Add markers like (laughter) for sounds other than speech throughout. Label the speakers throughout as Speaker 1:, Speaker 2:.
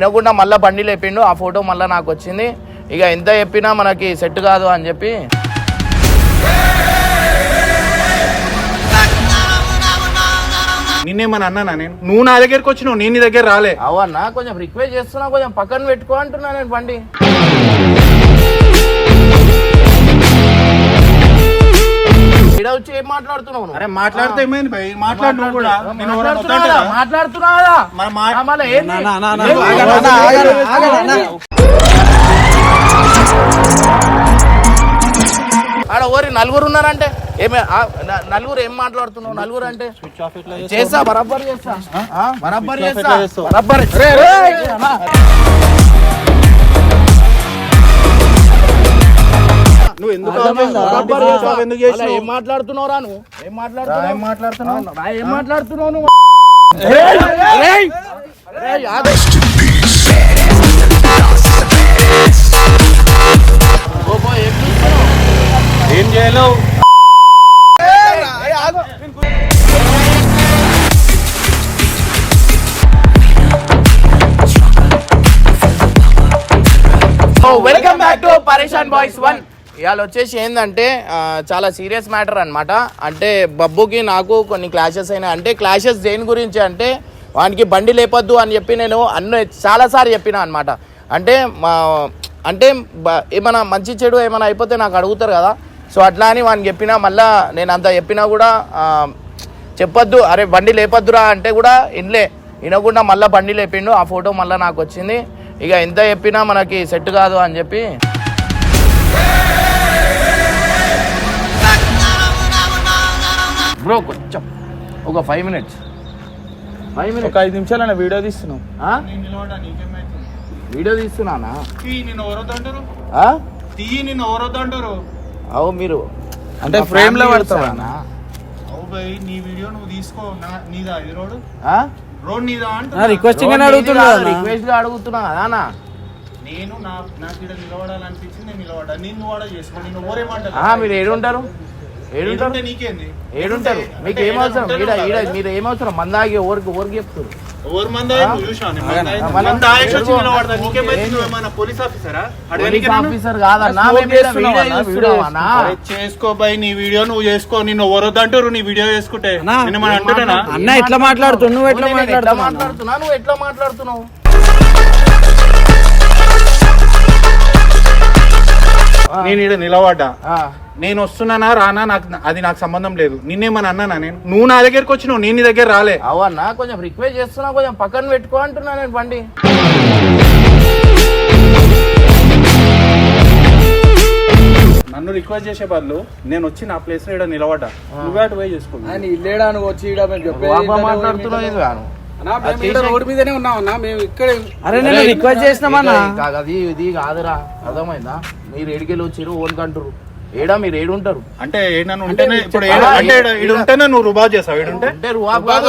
Speaker 1: వినకుండా మళ్ళీ బండి లేపిండు ఆ ఫోటో మళ్ళీ నాకు వచ్చింది. ఇక ఎంత చెప్పినా మనకి సెట్ కాదు అని చెప్పి.
Speaker 2: నిన్నేమని అన్నానా నేను? నువ్వు నా దగ్గరికి వచ్చినావు నేను నీ దగ్గర రాలే.
Speaker 1: అవన్నా కొంచెం రిక్వెస్ట్ చేస్తున్నా కొంచెం పక్కన పెట్టుకో అంటున్నా నేను బండి. ఈడ వచ్చి ఏం మాట్లాడుతున్నావు?
Speaker 2: అరే మాట్లాడితే ఏమైంది భయ్ మాట్లాడు నువ్వు కూడా నేను ఎవరైనా
Speaker 1: మాట్లాడుతున్నావా?
Speaker 2: వద్దంటారా?
Speaker 1: మాట్లాడుతున్నావా
Speaker 2: మరి మా-
Speaker 1: ఆ, మళ్ళా ఏంది?
Speaker 3: నా, నా, నా,
Speaker 1: ఏంది?
Speaker 3: ఆగండి, అన్న, ఆగండి, ఆగండి, అన్న.
Speaker 1: ఆడ ఓరి నలుగురు ఉన్నారంటే ఏమే నలుగురు ఏం మాట్లాడుతున్నావు నలుగురు అంటే చేస్తా బరాబర్ చేస్తా ఆ, బరాబర్ చేస్తా బరాబర్
Speaker 2: నువ్వు ఎందుకు చేసావు? చేసినావు?
Speaker 1: ఏం మాట్లాడుతున్నావురా నువ్వు ఏం మాట్లాడుతున్నావు?
Speaker 2: ఏం మాట్లాడుతున్నావు?
Speaker 1: రా, ఏం మాట్లాడుతున్నావు నువ్వు? ఏం
Speaker 2: చేయలేవు.
Speaker 1: Welcome back to Pareshan boys one ఇవాళ వచ్చేసి ఏంటంటే చాలా సీరియస్ మ్యాటర్ అనమాట అంటే బబ్బుకి నాకు కొన్ని క్లాషెస్ అయినాయి. అంటే క్లాషెస్ దేని గురించి అంటే వానికి బండి లేపొద్దు అని చెప్పి నేను అన్న చాలాసార్లు చెప్పిన అనమాట అంటే మా అంటే ఏమైనా మంచి చెడు ఏమైనా అయిపోతే నాకు అడుగుతారు కదా. సో అట్లా అని వానికి చెప్పినా మళ్ళా నేను అంత చెప్పినా కూడా చెప్పొద్దు. అరే బండి లేపొద్దురా అంటే కూడా ఇన్లే. వినకుండా మళ్ళీ బండి లేపిండు. ఆ ఫోటో మళ్ళీ నాకు వచ్చింది. ఇక ఎంత చెప్పినా మనకి సెట్ కాదు అని చెప్పి బ్రో కొంచెం ఒక ఫైవ్ మినిట్స్ ఫైవ్
Speaker 3: ఒక
Speaker 1: మినిట్స్
Speaker 3: ఐదు నిమిషాలు వీడియో తీస్తున్నాం
Speaker 2: నేను నిలబడ్డా, నీకేమైతుంది?
Speaker 1: వీడియో తీస్తున్నానా? అవు మీరు.
Speaker 3: అంటే
Speaker 1: ఫ్రేమ్లో
Speaker 3: పెడతావా?
Speaker 2: నీ వీడియో నువ్వు తీసుకో. నా- నీదా ఇది రోడ్ నీదా.
Speaker 3: రిక్వెస్టింగ్ అని అడుగుతున్నా
Speaker 1: రిక్వెస్ట్గా అడుగుతున్నా కదా అన్న.
Speaker 2: నేను నా నాకు ఇక్కడ నిలబడాలనిపించింది నేను నిలబడ్డా. కూడా చేసుకో నేను
Speaker 1: మీరు ఏడుంటారు? ఏడుంటారు? మీకు ఈడ ఈడ మీరు ఏమవసరం మందాగి ఎవరికి ఎవరికి చెప్తారు
Speaker 2: ఆఫీసరా?
Speaker 1: వీడియో
Speaker 2: నీ? నువ్వు చేసుకో. నిన్ను ఎవరొద్దంటారు నీ వీడియో చేసుకుంటే.
Speaker 3: అన్నా, ఎట్లా మాట్లాడుతున్నావు? ఎట్లా
Speaker 1: నువ్వు ఎట్లా మాట్లాడుతున్నావు?
Speaker 2: నేను ఇక్కడ నిలబడ్డా.
Speaker 1: ఆ,
Speaker 2: నేను వస్తున్నానా రానా నాకు అది నాకు సంబంధం లేదు. నిన్నేమని అన్నానా నేను? నువ్వు నా దగ్గరికి వచ్చినావు నేను నీ దగ్గర రాలే.
Speaker 1: అవన్నా కొంచెం రిక్వెస్ట్ చేస్తున్నా కొంచెం పక్కన పెట్టుకో అంటున్నా నేను బండి.
Speaker 2: నన్ను రిక్వెస్ట్ చేసే బదులు నేను వచ్చి నా ప్లేస్లో ఇక్కడ నిలబడ్డా. నువ్వే అటు పోయి చేసుకో.
Speaker 3: ఆయన ఇల్లేడా నువ్వు వచ్చి
Speaker 1: మాట్లాడుతున్నావు
Speaker 4: రోడ్డు మీదనే ఉన్నాం అన్నా మేము ఇక్కడ
Speaker 3: అరే నేను రిక్వెస్ట్ చేసినామన్నా
Speaker 1: అది ఇది కాదురా అర్థమైందా? మీరు ఏడికెళ్ళి వచ్చిరు ఓన్ కంటారు ఏడా మీరు
Speaker 2: అంటే ఏడ- అంటే ఈడ ఉంటేనే నువ్వు రుబా
Speaker 1: అంటే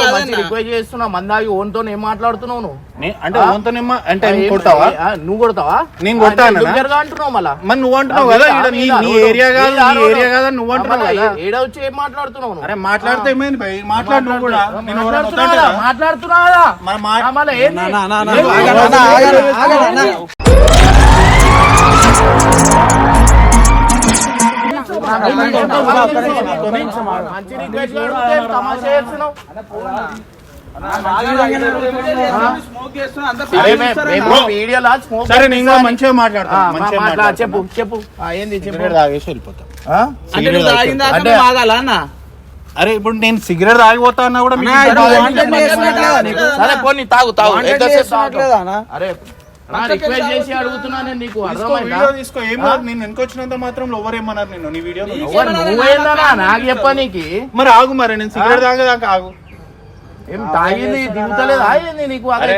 Speaker 1: కాదు మంచి రిక్వెస్ట్ చేస్తున్నా మందాగి ఓన్తో ఏం మాట్లాడుతున్నావు నువ్వు.
Speaker 2: నే- అంటే
Speaker 1: ఆ?
Speaker 2: ఓన్తోనేమో అంటే కొడతావా?
Speaker 1: నువ్వు కొడతావా?
Speaker 2: నేను కొడతానా?
Speaker 1: అంటున్నావు మళ్ళా?
Speaker 2: మరి నువ్వు అంటున్నావు కదా నీ ఏరియా కాదు నీ ఏరియా కాదు నువ్వు అంటున్నావు కదా?
Speaker 1: ఏడ వచ్చి ఏం మాట్లాడుతున్నావు?
Speaker 2: అరే మాట్లాడితే ఏమైంది భయ్? మాట్లాడు నువ్వు కూడా.
Speaker 1: మాట్లాడుతున్నావా? మంచి రిక్వెస్ట్ తమాషా చేస్తున్నావు అరే
Speaker 2: సరే నేను. మంచిగా మాట్లాడతాను.
Speaker 1: చెప్పు చెప్పు. ఏంది చెప్పు?
Speaker 2: తాగేసి వెళ్ళిపోతాం. అరే ఇప్పుడు నేను సిగరెట్ తాగిపోతా అన్నా కూడా?
Speaker 1: సరే కొన్ని తాగు తాగు? అరే రిక్వెస్ట్ చేసి అడుగుతున్నా నేను నీకు
Speaker 2: తీసుకో,
Speaker 1: అర్థమైందా?
Speaker 2: వీడియో తీసుకో. ఏం కాదు నేను వెనకొచ్చినంత మాత్రం నిన్ను? నీ వీడియో
Speaker 1: ఎవరు నువ్వేందనా నాకు చెప్పనీకి
Speaker 2: మరి ఆగు మరి నేను సిగరెట్ తాగేదాకా ఆగు.
Speaker 1: ఏం తాగింది? దిగుతలేదు ఆగింది నీకు అదే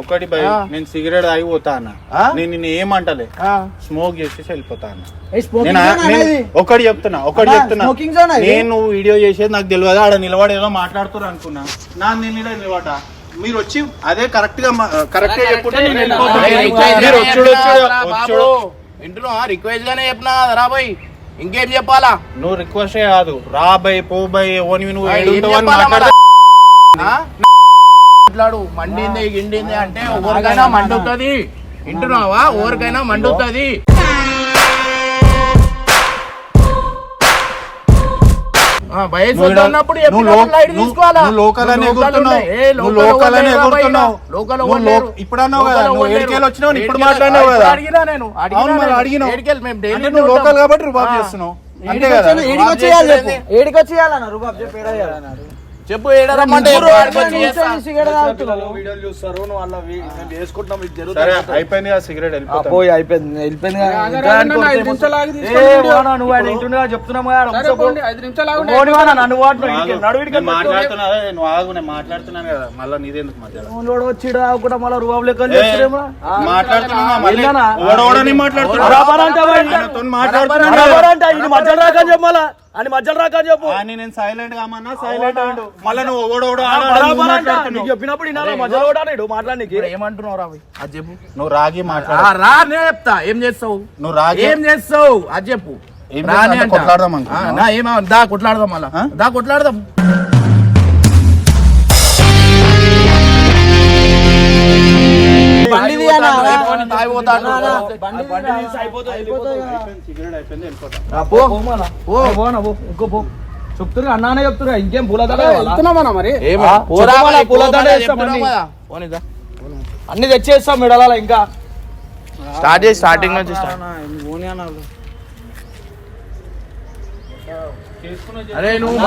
Speaker 2: ఒకటి భయ్. నేను సిగరెట్ తాగిపోతా అన్న.
Speaker 1: ఆ?
Speaker 2: నేను నిన్ను ఏమంటలే? స్మోక్ చేసేసి వెళ్ళిపోతా అన్న. ఒకటి చెప్తున్నా ఒకటి చెప్తున్నా? నేను వీడియో చేసేది నాకు తెలియదు. ఆడ నిలబడి ఏదో మాట్లాడుతున్నారు అనుకున్నా. నా నేను నిలబడ్డా. మీరు వచ్చి అదే కరెక్ట్గా కరెక్ట్గా చెప్పుంటే నేను వెళ్ళిపోతా. మీరు వచ్చుడు వచ్చుడు వచ్చుడు?
Speaker 1: ఇంట్లో రిక్వెస్ట్ గానే చెప్పినా కదా రా బాయ్. ఇంకేం చెప్పాలా?
Speaker 2: నువ్వు రిక్వెస్ట్ కాదు. రా బై పో బై ఓని నువ్వు?
Speaker 1: మాట్లాడు. మండింది గిండింది అంటే ఎవరికైనా మండుతుంది. వింటున్నావా? ఎవరికైనా మండుతుంది. తీసుకోవాలా?
Speaker 2: నువ్వు లోకల్ అనే ఎగురుతున్నావు.
Speaker 1: లోకల్
Speaker 2: ఎగురుతున్నావు. ఇప్పుడు అన్నావు కదా, నువ్వు. ఏడికేలు వచ్చినావు, ఇప్పుడు మాట్లాడినావు కదా.
Speaker 1: అడిగినా నేను.
Speaker 2: అడిగినావు. నువ్వు. లోకల్ కాబట్టి రుబాబ్. చేస్తున్నావు
Speaker 3: చెప్పు ఏడికొచ్చి చేయాలన్న రూపాయి చెప్పు ఏడా చేయాలన్నారు
Speaker 1: చెప్పు ఏడరమ్మంటే చెప్పు, ఆడికి వచ్చి చేస్తా.
Speaker 3: సిగరెట్ తాగుతున్నావు
Speaker 4: వీడియోలు చూస్తారు నువ్వు అలా మేము వేసుకుంటాం ఇది
Speaker 2: సరే
Speaker 4: జరుగుతుంది
Speaker 2: అయిపోయింది కదా సిగరెట్
Speaker 3: పోయి అయిపోయింది వెళ్ళిపోయింది కదా. ఇంకా ఏ. వానా, నువ్వు ఆయన చెప్తున్నాము కదా. పోనీ వానా, నన్ను వాడు. నడువిడికి
Speaker 2: నేను మాట్లాడుతున్నా అదే, నువ్వు ఆగు నేను మాట్లాడుతున్నాను కదా మళ్ళీ నీదెందుకు మధ్యలో
Speaker 3: మళ్ళీ లెక్క
Speaker 2: మాట్లాడుతున్నా మళ్ళీ?
Speaker 3: ఏందన్నా?
Speaker 2: ఓడోడని మాట్లాడుతున్నా మాట్లాడుతున్నా
Speaker 3: అంటే రాకని అని మధ్యలో రాకని చెప్పు.
Speaker 2: అని నేను సైలెంట్ కామన్నా సైలెంట్ అండు. మళ్ళీ నువ్వు ఓడోడు.
Speaker 3: నీకు చెప్పినప్పుడు ఈయన మధ్యలో మాట్లాడనీకి.
Speaker 1: ఇప్పుడు ఏమంటున్నావు రా భయ్? అది చెప్పు.
Speaker 2: నువ్వు రాగి మాట్లాడు.
Speaker 1: రా నేను చెప్తా. ఏం చేస్తావు?
Speaker 2: నువ్వు రాగి
Speaker 1: ఏం చేస్తావు? అది చెప్పు.
Speaker 2: కొట్లాడదాం
Speaker 1: ఆ,
Speaker 2: అనుకుంటున్నావా?
Speaker 1: నా ఏమా? దా కొట్లాడదాం మళ్ళా? దా కొట్లాడదాం. పోరా
Speaker 3: చెప్పు మళ్ళా,
Speaker 1: మరి,
Speaker 3: పూల
Speaker 1: పో.
Speaker 3: దండ
Speaker 1: మళ్ళా
Speaker 3: వేస్తాం
Speaker 1: చెప్తున్నావు
Speaker 3: అన్ని.
Speaker 1: కదా. పోనీదా.
Speaker 3: అన్ని తెచ్చేస్తాం మెడల ఇంకా.
Speaker 1: స్టార్ట్ చేసి స్టార్టింగ్ నుంచి స్టార్ట్ అరే నువ్వు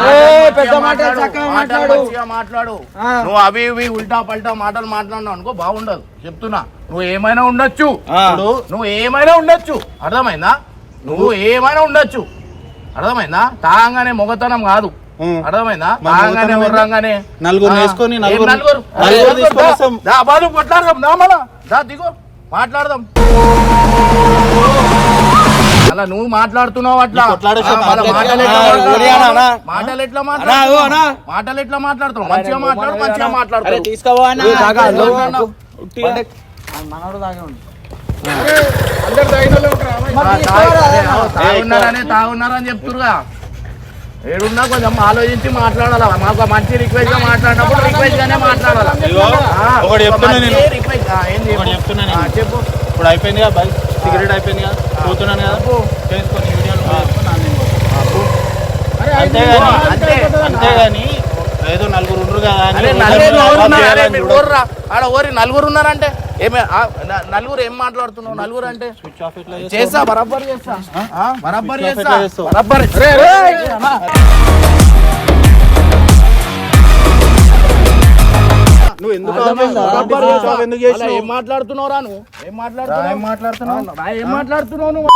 Speaker 3: పెద్ద మాటలు
Speaker 1: మాట్లాడు,
Speaker 3: చక్కగా మాట్లాడు.
Speaker 1: నువ్వు అవి ఇవి ఉల్టా పల్టా మాటలు మాట్లాడినావు అనుకో బాగుండదు. చెప్తున్నా. నువ్వు ఏమైనా ఉండొచ్చు. ఇప్పుడు నువ్వు ఏమైనా ఉండొచ్చు. అర్థమైందా? నువ్వు ఏమైనా ఉండొచ్చు. అర్థమైందా? తాగంగానే మొగతనం కాదు. అర్థమైందా? ఉర్రంగానే.
Speaker 2: వేసుకొని
Speaker 1: ఏం
Speaker 2: నలుగురు-
Speaker 1: కొట్లాడదాం. దా దిగు. మాట్లాడదాం. అలా నువ్వు మాట్లాడుతున్నావు అట్లా. మాటలు ఎట్లా
Speaker 2: అన్నా.
Speaker 1: మాటలు ఎట్లా
Speaker 3: అన్నా, ఓ
Speaker 1: మాట్లాడుతున్నావు
Speaker 3: అన్నా.
Speaker 1: మాటలు ఎట్లా మాట్లాడుతున్నావు? మంచిగా మాట్లాడు మంచిగా మాట్లాడుతావు
Speaker 3: మనోడు ఉండు.
Speaker 4: అందరు
Speaker 1: ఆ, తాగున్నారని తాగున్నారని చెప్తురుగా. ఏడున్నా కొంచెం ఆలోచించి మాట్లాడాలా? మాకు మంచి రిక్వెస్ట్గా మాట్లాడినప్పుడు రిక్వెస్ట్ గానే మాట్లాడాలా? చెప్పు?
Speaker 2: ఇప్పుడు అయిపోయింది కదా బైక్ సిగరెట్ అయిపోయింది కదా పోతున్నాను కదా చేసుకొని పోతాను. అంతేగాని
Speaker 1: అంతే.
Speaker 2: అంతేగాని ఏదో నలుగురు ఉండరు కదా.
Speaker 1: ఆడ ఓరి నలుగురు ఉన్నారంటే. ఏమే నలుగురు ఏం మాట్లాడుతున్నావు? నలుగురు అంటే?
Speaker 2: స్విచ్ ఆఫ్ చేస్తావు?
Speaker 1: చేస్తా బరాబర్ చేస్తా. బరాబర్ చేస్తా? బరాబర్ ఏం మాట్లాడుతున్నావురా నువ్వు? ఏం మాట్లాడుతున్నావు?
Speaker 2: మాట్లాడుతున్నావు?
Speaker 1: మాట్లాడుతున్నావు నువ్వు?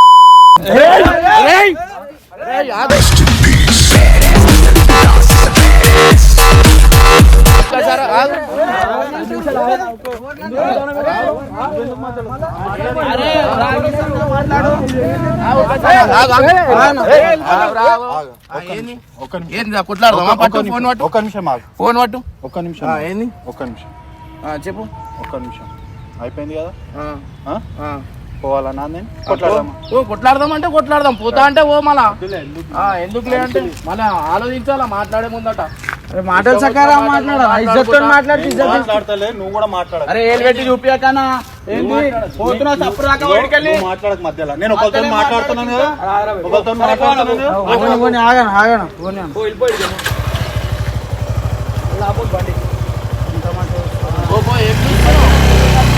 Speaker 2: ఒక్క నిమిషం.
Speaker 1: పట్టు. ఫోన్ పట్టు.
Speaker 2: ఒక్క నిమిషం ఆగు.
Speaker 1: ఫోన్ పట్టు.
Speaker 2: ఒక్క నిమిషం.
Speaker 1: ఏంది?
Speaker 2: ఒక్క నిమిషం.
Speaker 1: చెప్పు
Speaker 2: ఒక్క నిమిషం అయిపోయింది కదా
Speaker 1: ఆ,
Speaker 2: ఆ?
Speaker 1: ఆ.
Speaker 2: పోవాలా నా నేను కొట్లాడదామా
Speaker 1: ఓ కొట్లాడదాం అంటే కొట్లాడదాం పోతా అంటే ఓ మళ్ళా ఆ, ఎందుకులే అంటే మళ్ళా ఆలోచించాలా మాట్లాడే ముందట
Speaker 3: అరే, మాటలు చక్కగా మాట్లాడాలి ఇజ్జత్తో తీసుకో.
Speaker 2: మాట్లాడతలే నువ్వు కూడా మాట్లాడ
Speaker 3: అరే ఏలు పెట్టి ఏంది పోతున్నా తప్పుడు దాకా
Speaker 2: మాట్లాడక మధ్యలో నేను ఒకరితో మాట్లాడుతున్నాను కదా ఒకరితో మాట్లాడుతున్నాను
Speaker 3: ఆగను ఆగను పోనీ.
Speaker 1: ఓ పో, ఏం చూస్తున్నావ్?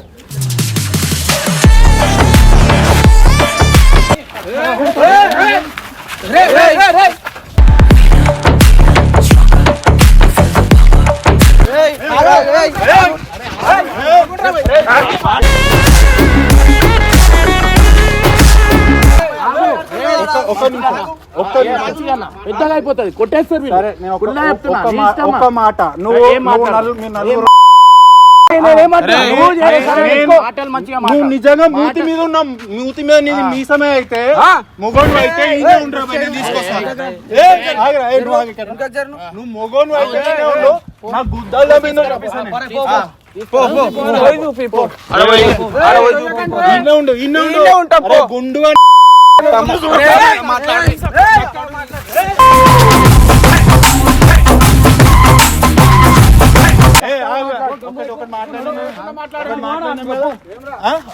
Speaker 1: అయిపోతుంది కొట్టేస్తారు వీళ్ళు.
Speaker 2: సరే నేను ఒక-
Speaker 1: కుల్లా చెప్తున్నా,
Speaker 2: ఒక్క
Speaker 1: నీ
Speaker 2: మా-
Speaker 1: ఇష్టమా?
Speaker 2: ఒక్క మాట నువ్వు
Speaker 1: ఏం
Speaker 2: నువ్వు
Speaker 1: మాట్లాడు?
Speaker 2: నలు- మీ నలుగురు
Speaker 1: నేనేమంటున్నా?
Speaker 2: అరే,
Speaker 1: నువ్వు చేసే
Speaker 2: అరే,
Speaker 1: సరే
Speaker 2: నేను-
Speaker 1: ఎక్కువ మాటలు మంచిగా
Speaker 2: నువ్వు
Speaker 1: మాట్లాడు.
Speaker 2: నిజంగా మూతి మీద ఉన్న మూతి మీద నీ మీసమే అయితే మొగోడు అయితే ఈయనే ఉండరా బయట తీసుకొస్తా ఏ, ఆగురా, ఏ, నువ్వు ఆగు ఇక్కడ. నువ్వు మొగోను అయితే ఈయనే ఉండు నా గుద్దాల మీద ఇన్నే ఉండు ఇన్నే ఉండు అరే గుండు అని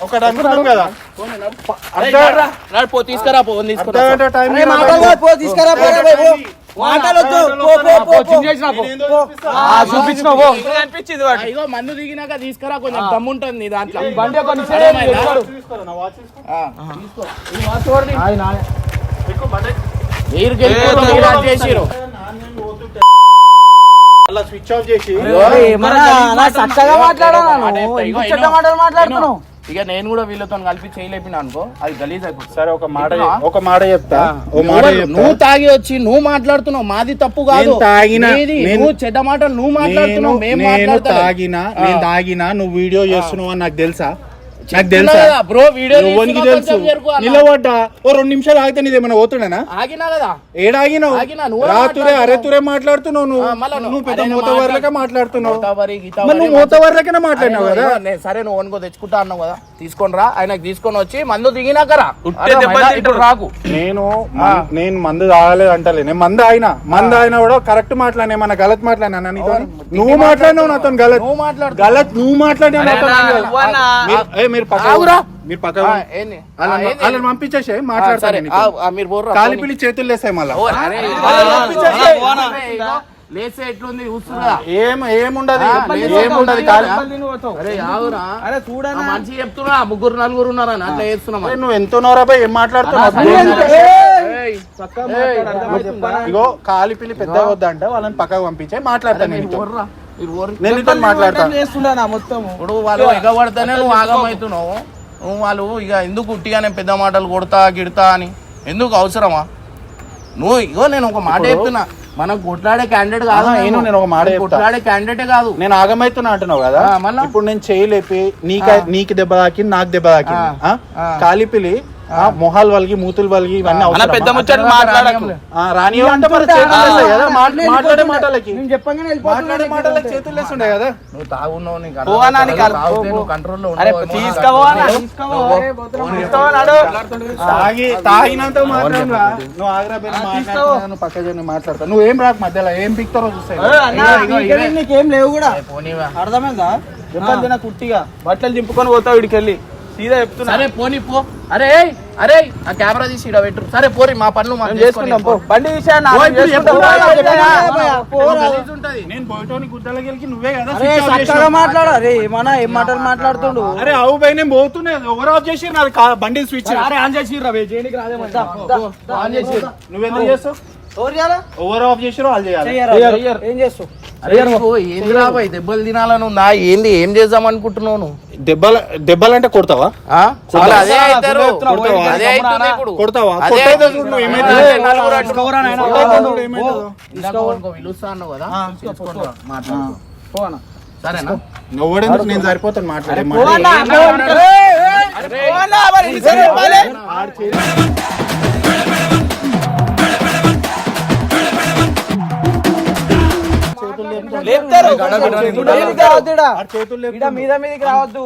Speaker 2: ఒకటి- అనుకున్నాం కదా.
Speaker 1: పో తీసుకురా పో తీసుకురా
Speaker 3: మాటలు అనిపించింది
Speaker 1: మందు దిగినాక తీసుకురా కొంచెం దమ్ముంటుంది నీ దాంట్లో.
Speaker 3: బండి
Speaker 1: మీరు మీరు
Speaker 2: స్విచ్ ఆఫ్ చేసి.
Speaker 3: చక్కగా మాట్లాడాను మాట్లాడుతున్నావు?
Speaker 1: ఇక నేను కూడా వీళ్ళతో కలిపి చేయలేపిన అనుకో అది గలీజ్ అయిపోతుంది.
Speaker 2: సరే ఒక మాట ఒక మాట చెప్తా. ఓ మాట
Speaker 1: నువ్వు- తాగి వచ్చి నువ్వు మాట్లాడుతున్నావు మాది తప్పు కాదు. నువ్వు చెడ్డ మాటలు నువ్వు
Speaker 2: నేను
Speaker 1: మాట్లాడుతున్నావు.
Speaker 2: తాగినా. నేను తాగినా నువ్వు వీడియో చేస్తున్నావు అని నాకు తెలుసా? నాకు తెలుసా?
Speaker 1: బ్రో వీడియో
Speaker 2: నువ్వనికి తెలుసు. నిలబడ్డా? ఓ రెండు నిమిషాలు ఆగితే నీది ఏమైనా పోతుండేనా?
Speaker 1: ఆగినా కదా?
Speaker 2: ఏడాగినావు?
Speaker 1: ఆగినా, నువ్వు
Speaker 2: రాతురే
Speaker 1: మాట్లాడుతున్నావు.
Speaker 2: అరెతురే మాట్లాడుతున్నావు నువ్వు. నువ్వు పెద్ద మూతవర్లకే
Speaker 1: మాట్లాడు.
Speaker 2: మాట్లాడుతున్నావు. నువ్వు మూతవర్లకనే మాట్లాడినావు కదా?
Speaker 1: సరే నువ్వు వనుకో తెచ్చుకుంటా అన్నావు కదా. తీసుకొని రా. ఆయనకు తీసుకొని వచ్చి మందు దిగినాకరా
Speaker 3: ఉట్టే దెబ్బలు
Speaker 1: ఇప్పుడు రాకు.
Speaker 2: నేను మన్- నేను మందు తాగలేదు అంటలే. నేను మందు ఆయన మందు ఆయన కూడా కరెక్ట్ మాట్లాడినా. ఏమన్నా గలత్ మాట్లాడినా నీతో నువ్వు మాట్లాడినావు నాతో గలత్.
Speaker 1: నువ్వు మాట్లాడు
Speaker 2: గలత్ నువ్వు మాట్లాడినావు నాతో మీరు- ఏ, మీరు పక్క? వాళ్ళని పంపించేసి
Speaker 1: మీరు.
Speaker 2: కాలిపిలి చేతులు లేసాయి మళ్ళా.
Speaker 1: లేస్తే ఎట్లుంది చూస్తున్నా.
Speaker 2: ఏం ఏముండదు ఏముండదు కాలి.
Speaker 1: అరే
Speaker 3: చూడనా?
Speaker 1: మనిషి చెప్తున్నా. ముగ్గురు నలుగురు ఉన్నారని అట్లా చేస్తున్నాం
Speaker 2: నువ్వు ఎంతో నోరాబాయ్ ఏం మాట్లాడుతున్నావు? ఇగో కాలిపిలి పెద్ద వద్దంట. వాళ్ళని పక్కకు పంపించే మాట్లాడతాను నేను మాట్లాడతాను
Speaker 3: మొత్తం
Speaker 1: ఇప్పుడు వాళ్ళు ఎగబడితేనే నువ్వు ఆగమవుతున్నావు నువ్వు వాళ్ళు ఇక ఎందుకు ఉట్టిగానే పెద్ద మాటలు కొడతా గిడతా అని? ఎందుకు అవసరమా? నువ్వు ఇగో నేను ఒక మాట చెప్తున్నా. మనం కొట్లాడే క్యాండిడేట్ కాదు
Speaker 2: నేను- నేను ఒక మాట.
Speaker 1: కొట్లాడే క్యాండిడేటే కాదు.
Speaker 2: నేను ఆగమైతున్నా అంటున్నావు కదా?
Speaker 1: మళ్ళా?
Speaker 2: ఇప్పుడు నేను చేయలేపి నీక నీకు దెబ్బ తాకింది నాకు దెబ్బ తాకింది. కాలిపిలి మొహాలు వలిగి మూతులు వలిగి ఇవన్నీ?
Speaker 3: పెద్ద ముచ్చట మాట్లాడకు.
Speaker 2: ఆ, రానివ్వంటే మరి కదా? మాట్లాడే మాటలకి.
Speaker 3: నేను చెప్పగానే
Speaker 2: మాట్లాడే మాటలకి చేతులు లేస్తుండే కదా?
Speaker 1: నువ్వు తాగున్నావు నీకు. కంట్రోల్లో
Speaker 3: అరే.
Speaker 2: తాగి తాగినంత మాత్రం. నువ్వు ఆగ్రా నువ్వు పక్క జర్నీ మాట్లాడతా. నువ్వు ఏం రాకు మధ్యలో? ఏం పిక్తారో చూస్తాయి
Speaker 3: నీకేం- లేవు కూడా. అర్థమైందా? కుట్టిగా? బట్టలు దింపుకొని పోతావు వీడికి వెళ్ళి సీదా చెప్తున్నా.
Speaker 1: సరే పోనీ పో. అరే అరే ఆ కెమెరా తీసి ఇక్కడ పెట్టు. సరే పోరి మా పనులు మనం
Speaker 3: మేము చేసుకుందాం పో. బండి చేసుకుంటాం.
Speaker 2: నేను బయటోని గుద్దల గెలికి నువ్వే కదా
Speaker 3: అరే
Speaker 2: చేసినావు.
Speaker 3: మాట్లాడు. అరే ఏమన్నా ఏం మాటలు మాట్లాడుతుండు?
Speaker 2: అరే అవు పై నేను పోతున్నా. ఓవర్ ఆఫ్ చేసి బండి స్విచ్
Speaker 3: అరే ఆన్ చేసి రా చేయడానికి రాదే
Speaker 1: ఆన్ చేసి.
Speaker 2: నువ్వెందుకు చేస్తావు?
Speaker 3: ఎవరు చేయాలా
Speaker 2: ఓవర్ ఆఫ్ చేసిరో వాళ్ళు చేయాలి?
Speaker 3: చెయ్యరు. ఏం చేస్తావు?
Speaker 1: అరే నువ్వు ఏంది రాబాయ్ దెబ్బలు తినాలని ఉందా? ఏంది ఏం చేద్దాం అనుకుంటున్నావు నువ్వు?
Speaker 2: దెబ్బల దెబ్బలంటే కొడతావా?
Speaker 1: అదే అవుతారు
Speaker 2: కొడతావా?
Speaker 3: మీద మీదకి రావద్దు.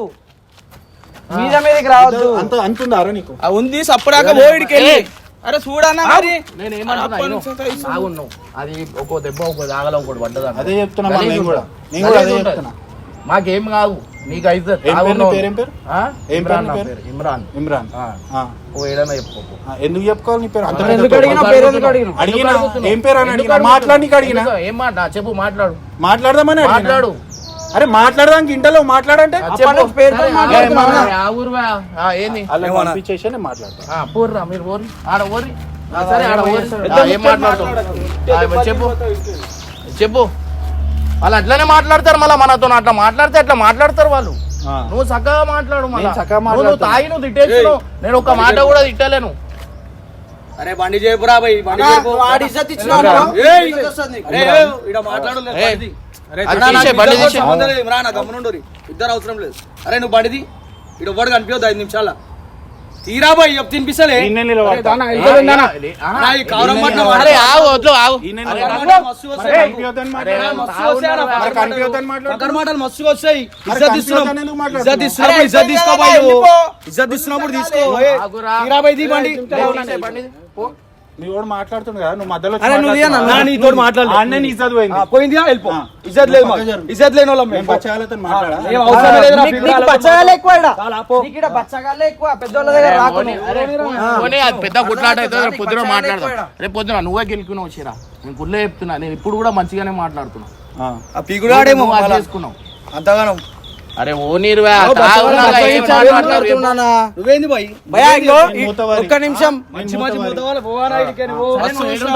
Speaker 3: మీద మీదకి రావద్దు.
Speaker 2: అంత అంతుందారా నీకు?
Speaker 3: ఆ ఉంది సప్పుడాక పోయిడికి వెళ్ళి అరే చూడన్నా మరి.
Speaker 1: అది ఒక్కో దెబ్బ ఒక్కో దాగలో ఒకటి పడ్డది
Speaker 2: అదే చెప్తున్నా మళ్ళీ నేను కూడా నేను కూడా అదే చెప్తున్నా.
Speaker 1: మాకేం కాదు. నీకు అయితే ఇమ్రాన్ ఇమ్రాన్.
Speaker 2: ఇమ్రాన్.
Speaker 1: ఓ
Speaker 2: ఎందుకు చెప్పుకోవాలి నీ పేరు?
Speaker 3: అడిగినా?
Speaker 2: ఏం పేరు అని అడిగినా? అడిగినా?
Speaker 1: ఏం మాట చెప్పు మాట్లాడు.
Speaker 2: మాట్లాడదామని.
Speaker 1: మాట్లాడు.
Speaker 2: అరే మాట్లాడదానికి ఇంటలో మాట్లాడంటే
Speaker 1: పోర్రా మీరు ఆడ ఓరి సరే ఆడ ఓరి ఏం చెప్పు. చెప్పు. వాళ్ళు అట్లనే మాట్లాడతారు మళ్ళీ మనతో అట్లా మాట్లాడితే అట్లా మాట్లాడతారు వాళ్ళు. నువ్వు చక్కగా మాట్లాడు మళ్ళా. నువ్వు తాగి నువ్వు తిట్టేస్తున్నావు. నేను ఒక మాట కూడా తిట్టలేను.
Speaker 5: అరే బండి చేపురా భయ్ బండి
Speaker 3: అన్నా,
Speaker 5: చేపు
Speaker 3: నువ్వు ఆడి ఇజ్జత్ ఇచ్చినావు?
Speaker 5: ఏయ్,
Speaker 3: అనుకో,
Speaker 5: ఏయ్,
Speaker 3: ఇజ్జత్ వస్తుంది నీకు.
Speaker 5: అరే, ఏయ్, ఈడ మాట్లాడు లేదు,
Speaker 1: ఏయ్,
Speaker 5: బండిది.
Speaker 1: అది
Speaker 5: అన్నా, నాకు
Speaker 1: తీసే, బండి
Speaker 5: ఇద్దరితో
Speaker 1: తీసే.
Speaker 5: సంబంధం లేదు, రా నా గమ్మునుండోరి. ఇద్దరు అవసరం లేదు. అరే నువ్వు బండిది. ఇటు ఎవ్వడు కనిపించదు ఐదు నిమిషాల తీరా పోయి చెప్తే. పక్కన మాటలు మస్తుగా వస్తాయి. ఇజ్జత్ ఇస్తున్నాం? ఇజ్జత్ ఇస్తున్నప్పుడు ఇజ్జత్ ఇస్తున్నప్పుడు తీసుకో. ఏ,
Speaker 1: ఆగురా.
Speaker 2: మాట్లాడుతుంది కదా నువ్వు మధ్యలో
Speaker 5: నువ్వు
Speaker 2: ఇజ్జత్ పోయింది.
Speaker 5: పోయిందిగా వెళ్ళిపో. ఇజ్జత్ లేదు. ఇజ్జత్ లేని వాళ్ళం మేము.
Speaker 2: బచ్చాలతో
Speaker 3: ఎక్కువ ఎక్కువ పెద్దోళ్ళ దగ్గర నువ్వు.
Speaker 1: అది పెద్ద కొట్లాట అవుతుంది రేపు పొద్దున మాట్లాడదాం. రేపు పొద్దున నువ్వే గెలుకున్నావు వచ్చిరా. నేను గుళ్ళే చెప్తున్నా. నేను ఇప్పుడు కూడా మంచిగానే మాట్లాడుతున్నా.
Speaker 2: ఆ.
Speaker 1: నువ్వు. చేసుకున్నావు.
Speaker 5: అంతగానం.
Speaker 1: అరే ఓ?
Speaker 5: నువ్వేంది
Speaker 2: మూతవారి.
Speaker 3: ఒక్క నిమిషం.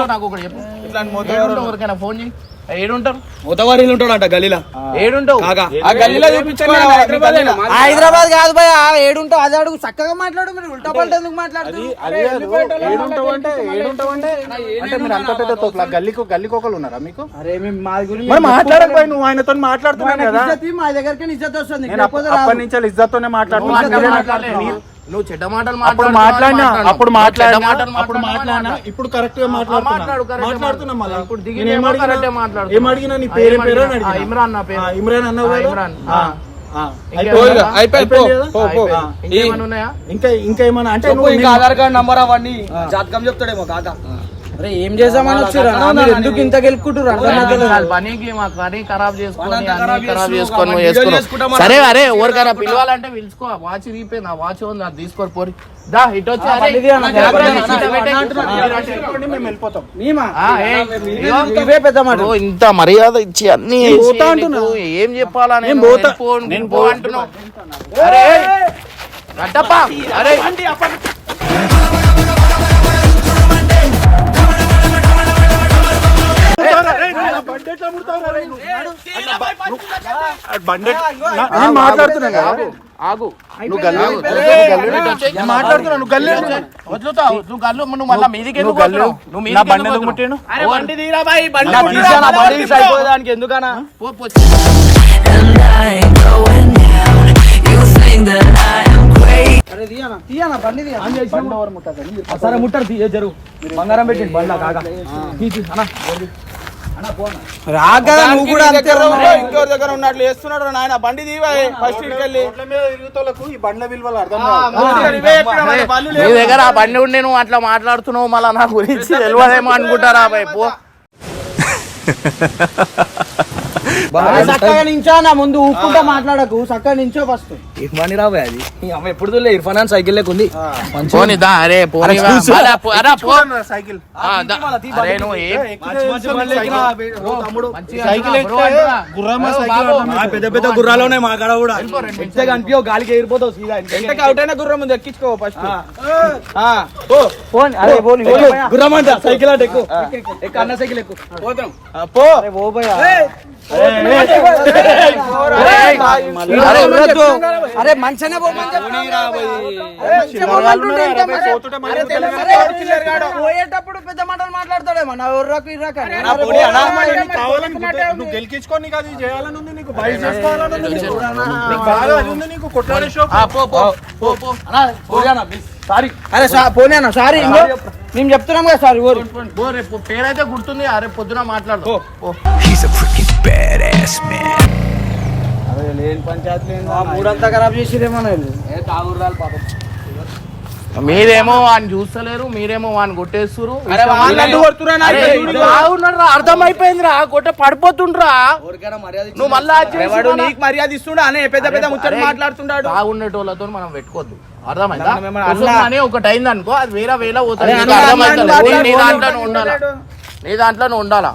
Speaker 1: నాకు ఒకటి చెప్పు.
Speaker 5: ఇట్లాంటి
Speaker 1: ఫోన్ చేయి. ఏడుంటారు? ఏడుంటావు?
Speaker 4: ఆ గల్లీలో చూపించండి హైదరాబాద్
Speaker 3: కాదు భయ ఏడుంటావు అది అడుగు చక్కగా మాట్లాడు మీరు ఉల్టా పల్టా ఎందుకు మాట్లాడుతుంది
Speaker 2: అది కాదు, ఏడుంటావు అంటే ఏడుంటావు అంటే అంటే మీరు అంత పెద్ద తోపులా? గల్లీకి గల్లీకి ఒకళ్ళు ఉన్నారా మీకు?
Speaker 3: అరే మేము మా గురించి
Speaker 2: మరి మాట్లాడకపోయి నువ్వు ఆయనతో మాట్లాడుతున్నావు కదా.
Speaker 3: ఇజ్జత్ మా దగ్గరికి ఇజ్జత్ వస్తుంది
Speaker 2: అప్పటి నుంచి ఇజ్జతోనే
Speaker 1: నువ్వు నువ్వు చెడ్డ మాటలు
Speaker 2: అప్పుడు మాట్లాడినా. అప్పుడు మాట్లాడినా?
Speaker 1: మాటలు
Speaker 2: అప్పుడు మాట్లాడినా? ఇప్పుడు కరెక్ట్గా
Speaker 1: మాట్లాడు,
Speaker 2: మాట్లాడుతున్నా మాట్లాడుతున్నా మళ్ళీ?
Speaker 1: ఇప్పుడు దిగి
Speaker 2: నేను ఏం
Speaker 1: ఏమో
Speaker 2: అడిగినా?
Speaker 1: కరెక్టే మాట్లాడుతున్నా.
Speaker 2: ఏం అడిగినా నీ పేరు అని
Speaker 1: అడిగినా? ఇమ్రాన్ నా పేరు.
Speaker 2: ఆ, ఇమ్రాన్ అన్నావు కదా?
Speaker 1: ఇమ్రాన్.
Speaker 2: కదా? ఇంకా ఇంకా ఏమన్నా? అంటే
Speaker 5: ఇంకా ఆధార్ కార్డ్ నంబర్ అవన్నీ జాతకం చెప్తాడేమో కాక.
Speaker 3: అరే ఏం అన్న? మీరు ఎందుకు ఇంత గెలుపుకుంటారు
Speaker 1: పనికి మా పని ఖరాబ్ చేసుకొని
Speaker 5: పనంతా
Speaker 1: అన్ని
Speaker 5: ఖరాబ్
Speaker 1: చేసుకొని నువ్వు చేసుకున్నావు. సరే అరే ఎవరికైనా పిలవాలంటే పిలుచుకో వాచ్ రీపోయింది ఆ వాచ్ ఉంది అది తీసుకోరు పోరి దా ఇటు వచ్చి ఇంత మర్యాద ఇచ్చి అన్ని ఏం చెప్పాలా నేను
Speaker 2: పో
Speaker 1: అంటున్నావు అరే అరే
Speaker 2: మాట్లాడుతున్నా
Speaker 1: ఆగు.
Speaker 2: నువ్వు గల్లి
Speaker 1: ఆగు.
Speaker 2: గల్లి-
Speaker 1: గల్లి-
Speaker 2: గల్లి-
Speaker 1: వచ్చేయ్.
Speaker 2: నేను మాట్లాడుతున్నా. నువ్వు గల్లి
Speaker 1: వదులుతావు నువ్వు గల్లు నువ్వు మళ్ళీ మీదికి ఎందుకు
Speaker 2: నువ్వు గల్లి-?
Speaker 1: నువ్వు
Speaker 2: నా
Speaker 1: మీదికి
Speaker 2: బండి
Speaker 1: ఎందుకు?
Speaker 2: ముట్టాను?
Speaker 1: అరే బండి తీరా బాయ్. బండి బండి.
Speaker 5: అయిపోయేదానికి ఎందుకనా
Speaker 3: తీయనా బండి
Speaker 5: సరే? ముట్టారు తీయ జరుగు బంగారం బండ్లా కాక తీ, తీ, అన్న.
Speaker 3: రాగా నువ్వు కూడా అంతే ఉన్నావు.
Speaker 4: ఇంకెవరి దగ్గర ఉన్నట్లు చేస్తున్నాడు నాయన. బండి దీవా ఫస్ట్ ఇడికెళ్ళి
Speaker 2: రోడ్ల మీద తిరుగుతోళ్ళకు ఈ బండ్ల విలువలు అర్థం
Speaker 1: నీ దగ్గర ఆ బండి ఉండి నువ్వు అట్లా మాట్లాడుతున్నావు మళ్ళీ నా గురించి తెలియదేమో అనుకుంటారా బాయ్ పో. (laughs)
Speaker 3: చక్కగా నించో నా ముందు ఊపుకుంటా మాట్లాడకు. చక్కగా నించో ఫస్ట్.
Speaker 5: ఇర్ఫాన్ రాబోయే అది. ఈ అమ్మ ఎప్పుడు చూడలే ఇర్ఫాన్ అని సైకిల్ లేకుంది.
Speaker 1: పోనీ దా అరే పోనీ.
Speaker 2: సైకిల్.
Speaker 1: ఆ, దా. అరే నువ్వు
Speaker 2: సైకిల్. ఎక్కితే
Speaker 5: పెద్ద పెద్ద గుర్రాలు ఉన్నాయి మా కాడ కూడా. ఎట్టే కనిపించవు గాలికి ఎగిరిపోతావు సీదా.
Speaker 4: ఎంతకి అవుట్ అయినా గుర్రం ముందు ఎక్కించుకో ఫస్ట్
Speaker 3: ఫోన్ అరే
Speaker 5: ఎక్కు, గుర్రం అంట సైకిల్ అంటే ఎక్కు ఎక్కు అన్న సైకిల్ ఎక్కు
Speaker 4: పోతాం.
Speaker 5: పో
Speaker 3: అరే ఓ భయ్యా.
Speaker 1: అరే,
Speaker 3: మంచిగానే మంచిగా పోయేటప్పుడు పెద్ద మాటలు మాట్లాడతాడేమో నా
Speaker 2: కావాలని నువ్వు గెలికించుకో నీకు అది చేయాలని ఉంది నీకు బయట చేసుకోవాలని నీకు. బాగా అది ఉంది నీకు కొట్లాడే షో
Speaker 1: పో పో పో
Speaker 5: సారీ
Speaker 3: అరే సా- పోనీ అన్న సారీ మేము చెప్తున్నాం కదా సార్
Speaker 1: రేపు పేరైతే గుర్తుంది అరే పొద్దున మాట్లాడు
Speaker 6: badass man.
Speaker 3: మూడంతా ఖరాబ్ చేసిరేమో
Speaker 5: తాగుర్రాలు పాపం.
Speaker 1: మీరేమో వాడిని చూస్తలేరు మీరేమో వాడిని కొట్టేస్తురు బాగున్నాడు రా అర్థమైపోయిందిరా కొట్ట పడిపోతుండ్రా. నువ్వు మళ్ళా
Speaker 4: నీకు మర్యాద ఇస్తుండా? అనే పెద్ద పెద్ద
Speaker 1: అరే,
Speaker 4: మాట్లాడుతున్నాడు
Speaker 1: బాగుండేటోళ్ళతో మనం పెట్టుకోవద్దు. అర్థమైందా? ఒకటి అయింది అనుకో అది వేరే వేల పోతుంది. నీ- దాంట్లో ఉండాలా? నీ దాంట్లో ఉండాలా?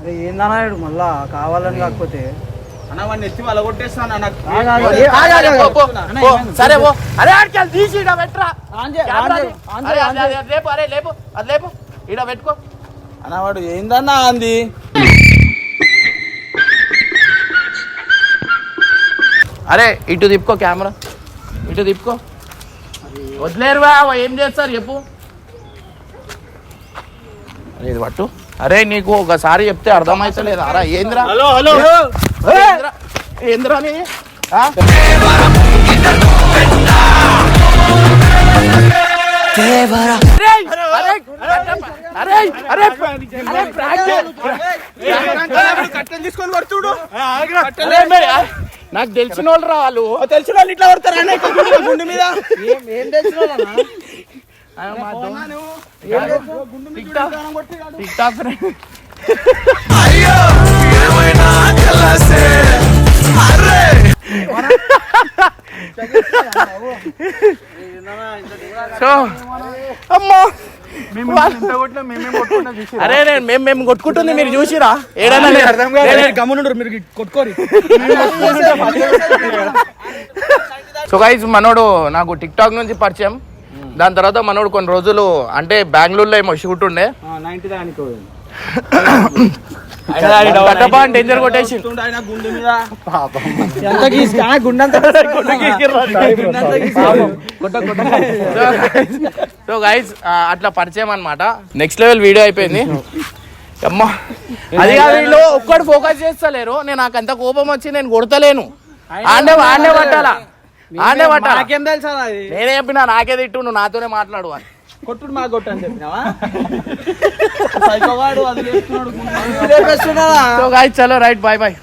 Speaker 3: అరే ఏందన్నాడు మళ్ళా కావాలని కాకపోతే?
Speaker 4: అన్న వాడిని ఎత్తి వాళ్ళ కొట్టేస్తాను.
Speaker 1: సరే పో. అరే ఆడికి తీసి పెట్టరా.
Speaker 3: ఆన్
Speaker 1: అరే, లేపు అరే లేపు అది లేపు. పెట్టుకో.
Speaker 4: అన్న వాడు ఏందన్నా అంది
Speaker 1: అరే ఇటు తిప్పుకో కెమెరా. ఇటు తిప్పుకో. వదిలేరువా ఏం చేస్తారు చెప్పు. అరే ఇది పట్టు. అరే నీకు ఒకసారి చెప్తే అర్థమైతలేదు? అరా ఏంద్రా?
Speaker 2: Hello hello.
Speaker 1: ఏంద్రా నాకు తెలిసిన వాళ్ళు రా వాళ్ళు.
Speaker 4: తెలిసిన వాళ్ళు ఇట్లా పడతారా గుండె మీద.
Speaker 5: ఏం తెలిసిన వాళ్ళనా?
Speaker 1: TikTok friend. సో అమ్మా. అరే నేను మేము మేము కొట్టుకుంటుంది మీరు చూసిరా? ఏడన్నా నేను-
Speaker 3: గమ్మునుండ్రు మీరు కొట్టుకోరి. (laughs) (laughs)
Speaker 1: సో గైజ్ మనోడు నాకు టిక్ టాక్ నుంచి పరిచయం. దాని తర్వాత మనోడు కొన్ని రోజులు అంటే బెంగళూరులో ఏమో షూట్ ఉండే. డేంజర్ కొట్టేసి. (laughs) సో గైజ్ అట్లా పరిచయం అన్నమాట. నెక్స్ట్ లెవెల్ వీడియో అయిపోయింది. అమ్మా. అది కాదు వీళ్ళు ఒక్కడు ఫోకస్ చేస్తలేరు. నేను నాకు అంత కోపం వచ్చి నేను కొడతలేను. ఆడే ఆడే పట్టాలా? ఆడే పట్టాలా
Speaker 4: నాకేం తెలుసా అది
Speaker 1: నేనే చెప్పినా నాకే తిట్టు నువ్వు నాతోనే మాట్లాడు అని.
Speaker 4: కొట్టుడు మా కొట్టు అని చెప్పినావా? (laughs) సైకోవాడు అది చేస్తున్నాడు గుండె. మీద.
Speaker 1: సో గాయస్ చలో రైట్ బాయ్ బాయ్